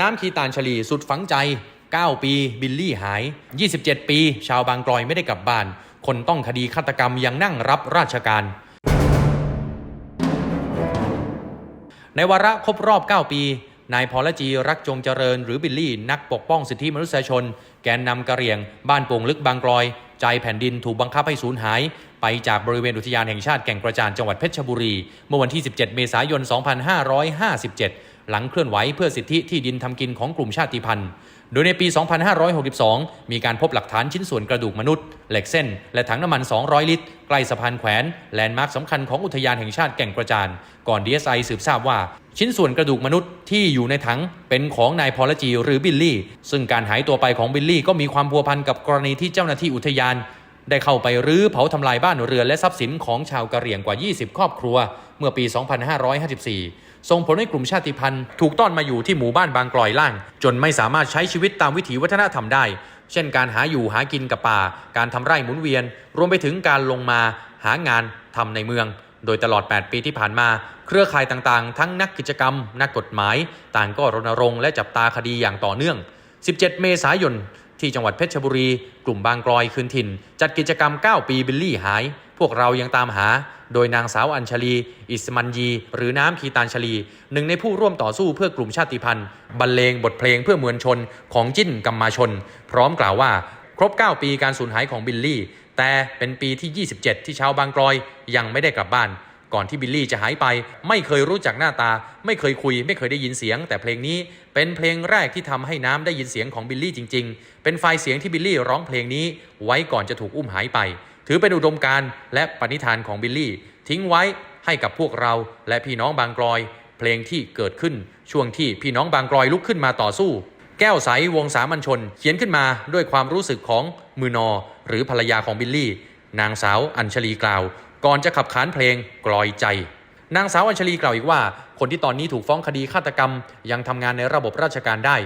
น้ำคีตานชลีสุดฝังใจ 9 ปี บิลลี่หาย 27 ปี ชาวบางกลอยไม่ได้กลับบ้าน คนต้องคดีฆาตกรรมยังนั่งรับราชการ ในวาระครบรอบ 9 ปี นายพรจีรักจงเจริญ หรือบิลลี่ นักปกป้องสิทธิมนุษยชน แกนนำกะเหรี่ยง บ้านโป่งลึกบางกลอย ใจแผ่นดินถูกบังคับให้สูญหาย ไปจากบริเวณอุทยานแห่งชาติแก่งกระจานจังหวัดเพชรบุรี เมื่อวันที่ 17 เมษายน 2557 หลังเคลื่อนไหวเพื่อสิทธิที่ดินทำกินของกลุ่มชาติพันธุ์ โดยในปี 2562 มีการพบหลักฐานชิ้นส่วนกระดูกมนุษย์ เหล็กเส้น และถังน้ำมัน 200 ลิตร ใกล้สะพานแขวน แลนด์มาร์คสำคัญของอุทยานแห่งชาติแก่งกระจาน ก่อน DSI สืบทราบว่า ชิ้นส่วนกระดูกมนุษย์ที่อยู่ในถังเป็นของนายพอลจีหรือบิลลี่ ซึ่งการหายตัวไปของบิลลี่ก็มีความพัวพันกับกรณีที่เจ้าหน้าที่อุทยาน ได้เข้าไปรื้อเผาทำลายบ้านเรือนและทรัพย์สินของชาวกะเหรี่ยงกว่า 20 ครอบครัว เมื่อปี 2554 ส่งผลให้กลุ่มชาติพันธุ์ถูกต้อนมาอยู่ที่หมู่บ้านบางกลอยล่าง จนไม่สามารถใช้ชีวิตตามวิถีวัฒนธรรมได้ เช่นการหาอยู่หากินกับป่า การทำไร่หมุนเวียน รวมไปถึงการลงมาหางานทำในเมือง โดยตลอด 8 ปีที่ผ่านมา เครือข่ายต่างๆ ทั้งนักกิจกรรม นักกฎหมาย ต่างก็รณรงค์และจับตาคดีอย่างต่อเนื่อง 17 เมษายน ที่จังหวัดเพชรบุรี กลุ่มบางกลอยคืนถิ่น จัดกิจกรรม 9 ปีบิลลี่หาย พวกเรายังตามหา โดยนางสาวอัญชลี อิสมันยี หรือน้ำคีตานชลี หนึ่งในผู้ร่วมต่อสู้เพื่อกลุ่มชาติพันธุ์บรรเลงบทเพลงเพื่อมวลชนของจิ้นกัมมาชน พร้อมกล่าวว่า ครบ 9 ปีการสูญหายของบิลลี่ แต่เป็นปีที่ 27 ที่ชาวบางกลอยยังไม่ได้กลับบ้านก่อนที่บิลลี่จะหายไป ไม่เคยรู้จักหน้าตา ไม่เคยคุย ไม่เคยได้ยินเสียง แต่เพลงนี้ เป็นเพลงแรกที่ทำให้น้ำได้ยินเสียงของบิลลี่จริง ๆ เป็นไฟล์เสียงที่บิลลี่ร้องเพลงนี้ไว้ก่อนจะถูกอุ้มหายไป ถือเป็นอุดมการณ์และปณิธานของบิลลี่ ทิ้งไว้ให้กับพวกเราและพี่น้องบางกลอย เพลงที่เกิดขึ้นช่วงที่พี่น้องบางกลอยลุกขึ้นมาต่อสู้ แก้วใสวงสามัญชน เขียนขึ้นมาด้วยความรู้สึกของมือนอ หรือภรรยาของบิลลี่ นางสาวอัญชลีกล่าว ก่อนจะขับขานเพลงกลอยใจ นางสาวอัญชลีกล่าวอีกว่า คนที่ตอนนี้ถูกฟ้องคดีฆาตกรรม ยังทำงานในระบบราชการได้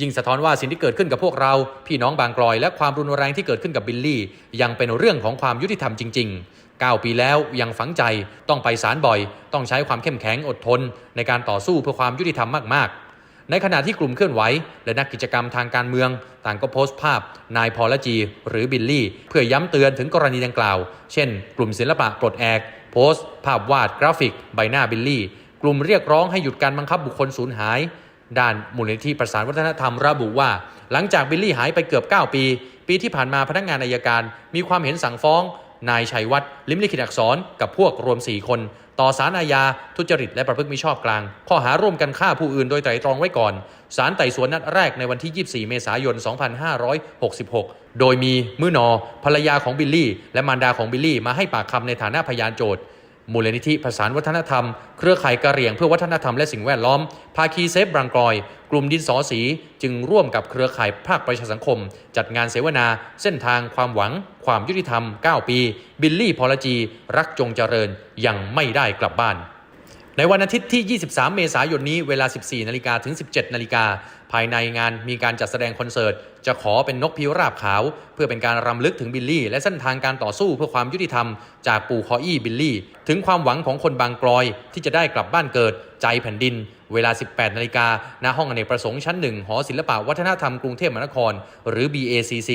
ยิ่งสะท้อนว่าสิ่งที่เกิดขึ้นกับพวกเรา พี่น้องบางกลอย และความรุนแรงที่เกิดขึ้นกับบิลลี่ ยังเป็นเรื่องของความยุติธรรมจริง ๆ9 ปีแล้วยังฝังใจต้องไปศาลบ่อย ต้องใช้ความเข้มแข็งอดทน ในการต่อสู้เพื่อความยุติธรรมมากๆ ในขณะที่กลุ่มเคลื่อนไหว และนักกิจกรรมทางการเมือง ต่างก็โพสต์ภาพ นายพอลจี หรือบิลลี่ เพื่อย้ำเตือนถึงกรณีดังกล่าว เช่น กลุ่มศิลปะปลดแอก โพสต์ ภาพวาดกราฟิก ใบหน้าบิลลี่ กลุ่มเรียกร้องให้หยุดการบังคับบุคคลสูญหาย ด้านมูลนิธิประสานวัฒนธรรมระบุว่า หลังจากบิลลี่หายไปเกือบ 9 ปี ปีที่ผ่านมาพนักงานอายการ มีความเห็นสั่งฟ้อง นายชัยวัฒน์ลิมลิขิตอักษรกับพวกรวม 4 คน ต่อสารอาญาทุจริตและประพฤติมิชอบกลาง ข้อหาร่วมกันฆ่าผู้อื่นโดยไตรตรองไว้ก่อนศาลไต่สวนนัดแรกในวันที่ 24 เมษายน 2566 โดยมีมือนอภรรยาของบิลลี่ และมารดาของบิลลี่มาให้ปากคำในฐานะพยานโจทย์ มูลนิธิประสานวัฒนธรรม เครือข่ายกะเหรี่ยงเพื่อวัฒนธรรมและสิ่งแวดล้อม ภาคีเซฟบรังกรอย กลุ่มดินสอสี จึงร่วมกับเครือข่ายภาคประชาสังคม จัดงานเสวนา เส้นทางความหวัง ความยุติธรรม 9 ปี บิลลี่พอลจี รักจงเจริญยังไม่ได้กลับบ้าน ในวันอาทิตย์ที่ 23 เมษายนนี้เวลา 14 นาฬิกาถึง 17 นาฬิกา ภายในงานมีการจัดแสดงคอนเสิร์ต จะขอเป็นนกพิราบขาว เพื่อเป็นการรำลึกถึงบิลลี่ และเส้นทางการต่อสู้เพื่อความยุติธรรม จากปู่คออี้บิลลี่ ถึงความหวังของคนบางกลอย ที่จะได้กลับบ้านเกิด ใจแผ่นดิน เวลา 18 นาฬิกาณห้องอเนกประสงค์ชั้นหนึ่งหอศิลปะวัฒนธรรมกรุงเทพมหานคร หรือ BACC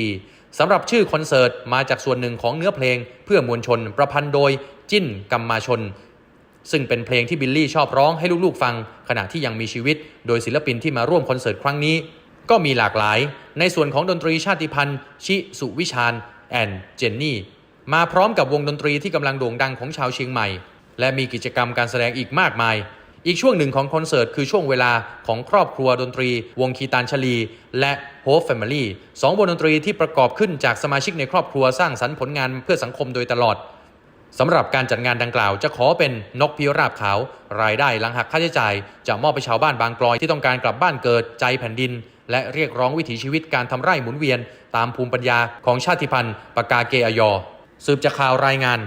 สำหรับชื่อคอนเสิร์ตมาจากส่วนหนึ่งของเนื้อเพลง เพื่อมวลชน ประพันธ์โดยจิ้นกัมมาชน ซึ่งเป็นเพลงที่บิลลี่ชอบร้องให้ลูกๆฟัง ขณะที่ยังมีชีวิต โดยศิลปินที่มาร่วมคอนเสิร์ตครั้งนี้ ก็มีหลากหลาย ในส่วนของดนตรีชาติพันธุ์ ชิสุวิชาญแอนเจนนี่มาพร้อมกับวงดนตรีที่กำลังโด่งดังของชาวเชียงใหม่ และมีกิจกรรมการแสดงอีกมากมาย อีกช่วงหนึ่งของคอนเสิร์ตคือช่วงเวลาของครอบครัวดนตรี วงคีตานชลี และโฮฟแฟมิลี่สองวงดนตรีที่ประกอบขึ้นจากสมาชิกในครอบครัวสร้างสรรค์ผลงานเพื่อสังคมโดยตลอด สำหรับการจัดงานดังกล่าวจะขอเป็นนกพิราบขาว รายได้หลังหักค่าใช้จ่าย จะมอบไปชาวบ้านบางกลอยที่ต้องการกลับบ้านเกิดใจแผ่นดิน และเรียกร้องวิถีชีวิตการทำไร่หมุนเวียน ตามภูมิปัญญาของชาติพันธุ์ปากาเกอยอ สืบจากข่าวรายงาน